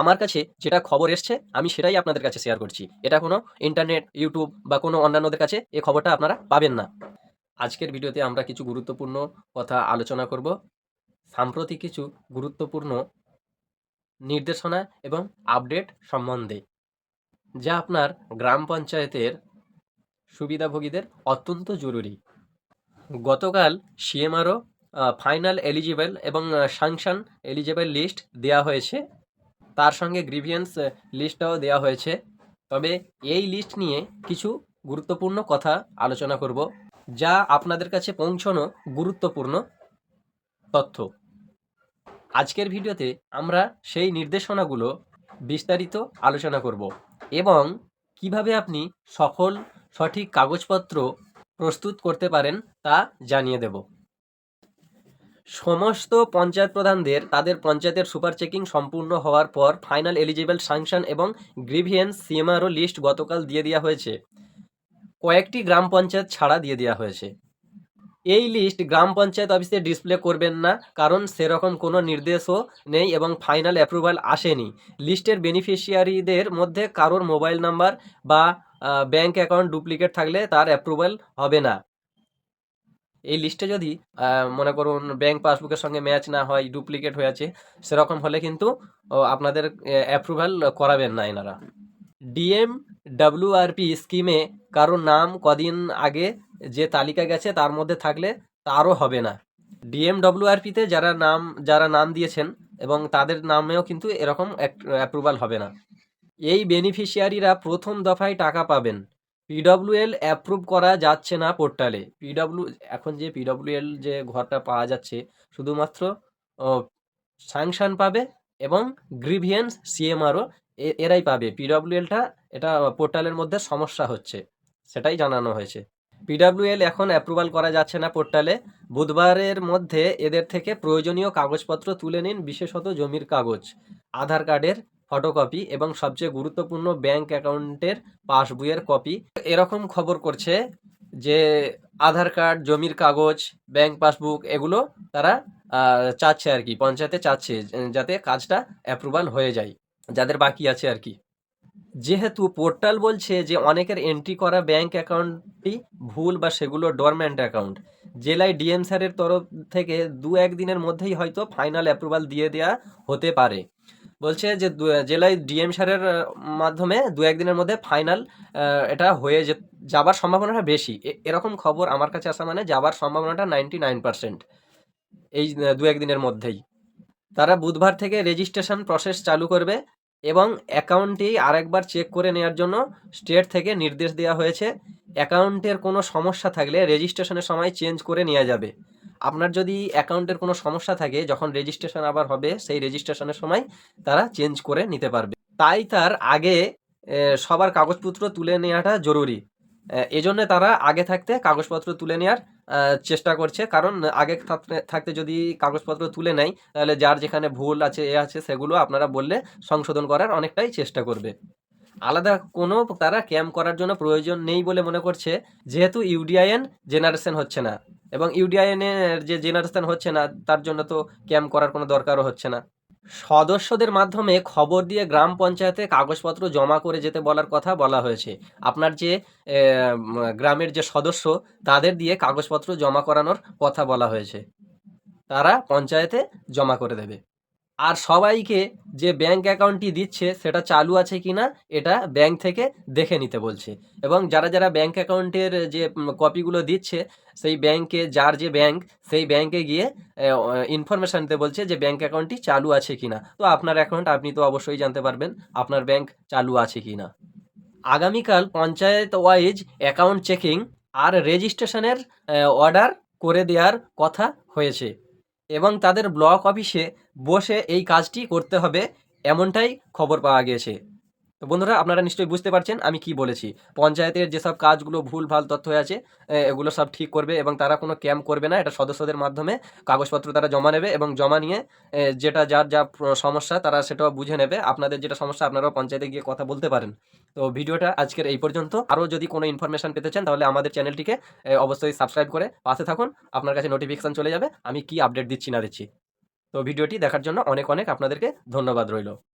আমার কাছে যেটা খবর এসছে, আমি সেটাই আপনাদের কাছে শেয়ার করছি। এটা কোনো ইন্টারনেট ইউটিউব বা কোনো অন্যান্যদের কাছে এই খবরটা আপনারা পাবেন না। আজকের ভিডিওতে আমরা কিছু গুরুত্বপূর্ণ কথা আলোচনা করব। সাম্প্রতিক কিছু গুরুত্বপূর্ণ নির্দেশনা এবং আপডেট সম্বন্ধে, যা আপনার গ্রাম পঞ্চায়েতের সুবিধাভোগীদের অত্যন্ত জরুরি। গতকাল সিএমআরও ফাইনাল এলিজিবল এবং সাংশন এলিজিবল লিস্ট দেওয়া হয়েছে। তার সঙ্গে গ্রিভিয়েন্স লিস্টটাও দেওয়া হয়েছে। তবে এই লিস্ট নিয়ে কিছু গুরুত্বপূর্ণ কথা আলোচনা করব, যা আপনাদের কাছে পৌঁছানো গুরুত্বপূর্ণ তথ্য। আজকের ভিডিওতে আমরা সেই নির্দেশনাগুলো বিস্তারিত আলোচনা করব এবং কীভাবে আপনি সফল সঠিক কাগজপত্র প্রস্তুত করতে পারেন তা জানিয়ে দেব। সমস্ত পঞ্চায়েত প্রধানদের, তাদের পঞ্চায়েতের সুপার চেকিং সম্পূর্ণ হওয়ার পর ফাইনাল এলিজিবল সাংশন এবং গ্রিভিয়েন্স সিএমআরও লিস্ট গতকাল দিয়ে দেওয়া হয়েছে। কয়েকটি গ্রাম পঞ্চায়েত ছাড়া দিয়ে দেওয়া হয়েছে। এই লিস্ট গ্রাম পঞ্চায়েত অফিসে ডিসপ্লে করবেন না, কারণ সেরকম কোনো নির্দেশও নেই এবং ফাইনাল অ্যাপ্রুভাল আসেনি। লিস্টের বেনিফিশিয়ারিদের মধ্যে কারোর মোবাইল নাম্বার বা ব্যাংক অ্যাকাউন্ট ডুপ্লিকেট থাকলে তার অ্যাপ্রুভাল হবে না। এই লিস্টে যদি মনে করুন ব্যাংক পাসবুকের সঙ্গে ম্যাচ না হয় ডুপ্লিকেট হয়ে আছে, সেরকম হলে কিন্তু আপনাদের অ্যাপ্রুভাল করাবেন না এনারা। ডিএম ডাব্লিউআরপি স্কিমে কারোর নাম কদিন আগে যে তালিকা গেছে, তার মধ্যে থাকলে তারও হবে না। ডিএম ডব্লিউআরপিতে যারা নাম যারা নাম দিয়েছেন, এবং তাদের নামেও কিন্তু এরকম অ্যাপ্রুভাল হবে না। এই বেনিফিশিয়ারিরা প্রথম দফায় টাকা পাবেন। পিডব্লিউএল অ্যাপ্রুভ করা যাচ্ছে না পোর্টালে পিডব্লিউ এখন যে পিডব্লিউএল যে ঘরটা পাওয়া যাচ্ছে, শুধুমাত্র স্যাংশন পাবে এবং গ্রিভিয়েন্স সিএমআরও এরাই পাবে। পিডব্লিউএলটা এটা পোর্টালের মধ্যে সমস্যা হচ্ছে, সেটাই জানানো হয়েছে। পিডব্লিউএল এখন অ্যাপ্রুভাল করা যাচ্ছে না পোর্টালে বুধবারের মধ্যে এদের থেকে প্রয়োজনীয় কাগজপত্র তুলে নিন, বিশেষত জমির কাগজ। আধার কার্ডের ফটোকপি এবং সবচেয়ে গুরুত্বপূর্ণ ব্যাংক অ্যাকাউন্টের পাসবইয়ের কপি। এরকম খবর করছে যে আধার কার্ড, জমির কাগজ, ব্যাংক পাসবুক এগুলো তারা চাচ্ছে আর কি, পঞ্চায়েতে চাচ্ছে, যাতে কাজটা অ্যাপ্রুভাল হয়ে যায়, যাদের বাকি আছে আর কি। যেহেতু পোর্টাল বলছে যে অনেকের এন্ট্রি করা ব্যাংক অ্যাকাউন্টটি ভুল বা সেগুলো ডরম্যান্ট অ্যাকাউন্ট, জেলায় ডিএম স্যারের তরফ থেকে দু একদিনের মধ্যেই হয়তো ফাইনাল অ্যাপ্রুভাল দিয়ে দেওয়া হতে পারে। বলছে যে জেলায় ডিএম সারের মাধ্যমে দু একদিনের মধ্যে ফাইনাল এটা হয়ে যে, যাবার সম্ভাবনাটা বেশি। এরকম খবর আমার কাছে আসা মানে যাবার সম্ভাবনাটা নাইনটি নাইন পার্সেন্ট। এই দু একদিনের মধ্যেই। তারা বুধবার থেকে রেজিস্ট্রেশন প্রসেস চালু করবে এবং অ্যাকাউন্টটি আরেকবার চেক করে নেওয়ার জন্য স্টেট থেকে নির্দেশ দেওয়া হয়েছে। অ্যাকাউন্টের কোনো সমস্যা থাকলে রেজিস্ট্রেশনের সময় চেঞ্জ করে নেওয়া যাবে। আপনার যদি অ্যাকাউন্টের কোনো সমস্যা থাকে, যখন রেজিস্ট্রেশন আবার হবে, সেই রেজিস্ট্রেশনের সময় তারা চেঞ্জ করে নিতে পারবে। তাই তার আগে সবার কাগজপত্র তুলে নেওয়াটা জরুরি। এজন্য তারা আগে থাকতে কাগজপত্র তুলে নেওয়ার চেষ্টা করছে। কারণ আগে থাকতে যদি কাগজপত্র তুলে নেয়, তাহলে যার যেখানে ভুল আছে, এ আছে, সেগুলো আপনারা বললে সংশোধন করার অনেকটাই চেষ্টা করবে। আলাদা কোনো তারা ক্যাম্প করার জন্য প্রয়োজন নেই বলে মনে করছে। যেহেতু ইউডিআইএন জেনারেশন হচ্ছে না। এবং ইউডিআইএন এর যে জেনারেশন হচ্ছে না, তার জন্য তো ক্যাম্প করার কোনো দরকারও হচ্ছে না। সদস্যদের মাধ্যমে খবর দিয়ে গ্রাম পঞ্চায়েতে কাগজপত্র জমা করে যেতে বলার কথা বলা হয়েছে। আপনার যে গ্রামের যে সদস্য, তাদের দিয়ে কাগজপত্র জমা করানোর কথা বলা হয়েছে। তারা পঞ্চায়েতে জমা করে দেবে। আর সবাইকে যে ব্যাংক অ্যাকাউন্টটি দিচ্ছে, সেটা চালু আছে কি না এটা ব্যাংক থেকে দেখে নিতে বলছে। এবং যারা যারা ব্যাংক অ্যাকাউন্টের যে কপিগুলো দিচ্ছে, সেই ব্যাংকে যার যে ব্যাংক সেই ব্যাংকে গিয়ে ইনফরমেশান দিতে বলছে যে ব্যাংক অ্যাকাউন্টটি চালু আছে কি না তো আপনার অ্যাকাউন্ট আপনি তো অবশ্যই জানতে পারবেন, আপনার ব্যাংক চালু আছে কি না আগামীকাল পঞ্চায়েত ওয়াইজ অ্যাকাউন্ট চেকিং আর রেজিস্ট্রেশনের অর্ডার করে দেওয়ার কথা হয়েছে। এবং তাদের ব্লক অফিসে বসে এই কাজটি করতে হবে এমনটাই খবর পাওয়া গিয়েছে। তো বন্ধুরা, আপনারা নিশ্চয়ই বুঝতে পারছেন আমি কি বলেছি। পঞ্চায়েতের যেসব কাজগুলো ভুল, ভালো তথ্য আছে এগুলো সব ঠিক করবে এবং তারা কোনো ক্যাম্প করবে না, এটা সদস্যদের মাধ্যমে কাগজপত্র তারা জমা নেবে এবং জমা নিয়ে যেটা যার যা সমস্যা তারা সেটাও বুঝে নেবে। আপনাদের যেটা সমস্যা আপনারাও পঞ্চায়েতে গিয়ে কথা বলতে পারেন। তো ভিডিওটা আজকের এই পর্যন্ত। আরও যদি কোনো ইনফরমেশন পেতে চান তাহলে আমাদের চ্যানেলটিকে অবশ্যই সাবস্ক্রাইব করে পাশে থাকুন। আপনার কাছে নোটিফিকেশান চলে যাবে। আমি কি আপডেট দিচ্ছি না দিচ্ছি। তো ভিডিওটি দেখার জন্য অনেক অনেক আপনাদেরকে ধন্যবাদ রইল।